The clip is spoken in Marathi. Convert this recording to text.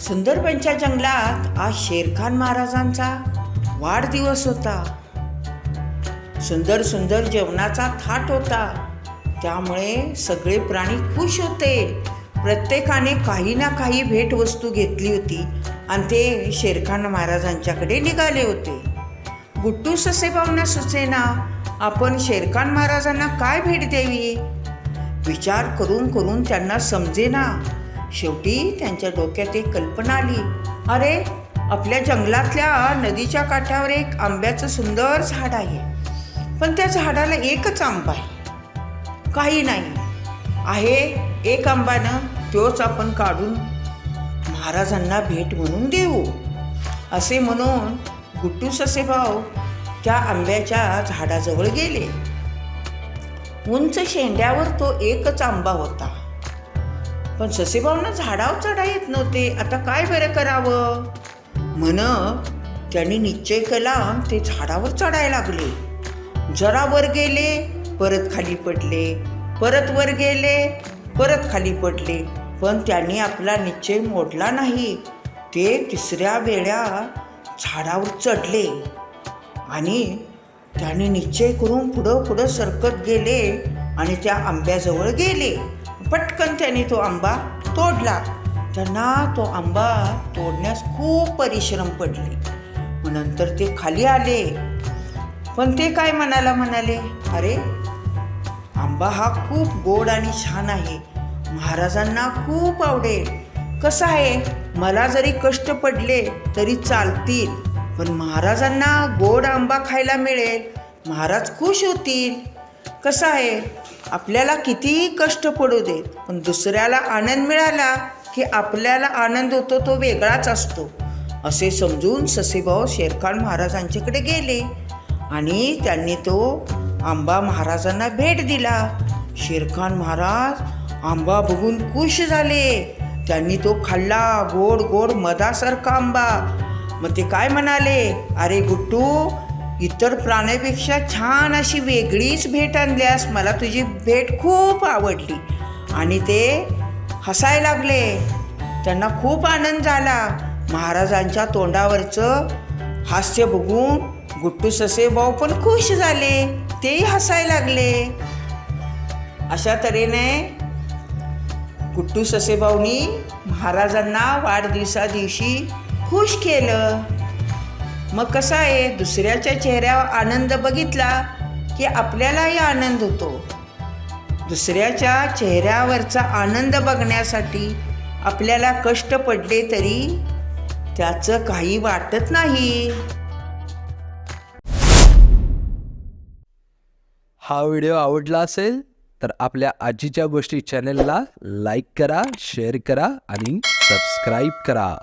सुंदरबनच्या जंगलात आज शेरखान महाराजांचा वाढदिवस होता. सुंदर सुंदर जेवणाचा थाट होता. त्यामुळे सगळे प्राणी खुश होते. प्रत्येकाने काही ना काही भेटवस्तू घेतली होती आणि ते शेरखान महाराजांच्याकडे निघाले होते. गुट्टू ससेबावना सुचेना आपण शेरखान महाराजांना काय भेट द्यावी? विचार करून करून त्यांना समजेना. शेवटी त्यांच्या डोक्यात एक कल्पना आली. अरे आपल्या जंगलातल्या नदीच्या काठावर एक आंब्याचं सुंदर झाड आहे. पण त्या झाडाला एकच आंबा आहे. काही नाही. आहे एक आंबानं तोच आपण काढून महाराजांना भेट म्हणून देऊ. असे म्हणून गुट्टू ससेभाऊ त्या आंब्याच्या झाडाजवळ गेले. उंच शेंड्यावर तो एकच आंबा होता. पण ससेभाऊंना झाडावर चढा येत नव्हते. आता काय बरं करावं? म्हण त्यांनी निश्चय केला ते झाडावर चढायला लागले. जरा वर गेले परत खाली पडले. परत वर गेले परत खाली पडले. पण त्यांनी आपला निश्चय मोडला नाही. ते तिसऱ्या वेळा झाडावर चढले. आणि त्याने निश्चय करून पुढं पुढं सरकत गेले आणि त्या आंब्याजवळ गेले. पटकन त्याने तो आंबा तोडला. त्यांना तो आंबा तोडण्यास खूप परिश्रम पडले. मग नंतर ते खाली आले. पण ते काय म्हणाला म्हणाले? अरे आंबा हा खूप गोड आणि छान आहे. महाराजांना खूप आवडेल. कसं आहे? मला जरी कष्ट पडले तरी चालतील. पण महाराजांना गोड आंबा खायला मिळेल. महाराज खुश होतील. कसं आहे? आपल्याला कितीही कष्ट पडू देत पण दुसऱ्याला आनंद मिळाला की आपल्याला आनंद होतो तो वेगळाच असतो. असे समजून ससेभाऊ शेरखान महाराजांच्याकडे गेले आणि त्यांनी तो आंबा महाराजांना भेट दिला. शेरखान महाराज आंबा बघून खुश झाले. त्यांनी तो खाल्ला गोड गोड मधासारखा आंबा. मग ते काय म्हणाले? अरे गुट्टू इतर प्राण्यापेक्षा छान अशी वेगळीच भेट आणल्यास मला तुझी भेट खूप आवडली. आणि ते हसायला लागले. त्यांना खूप आनंद झाला. महाराजांच्या तोंडावरचं हास्य बघून गुट्टू ससे भाऊ पण खुश झाले. तेही हसायला लागले. अशा तऱ्हेने गुट्टू ससेभाऊनी महाराजांना वाढदिवसा दिवशी खुश केलं. मग कसं आहे? दुसऱ्याच्या चेहऱ्यावर आनंद बघितला की आपल्यालाही आनंद होतो. दुसऱ्याच्या चेहऱ्यावरचा आनंद बघण्यासाठी आपल्याला कष्ट पडले तरी त्याचं काही वाटत नाही. हा व्हिडिओ आवडला असेल तर आपल्या आजीच्या गोष्टी चॅनेलला लाईक करा शेअर करा आणि सबस्क्राईब करा.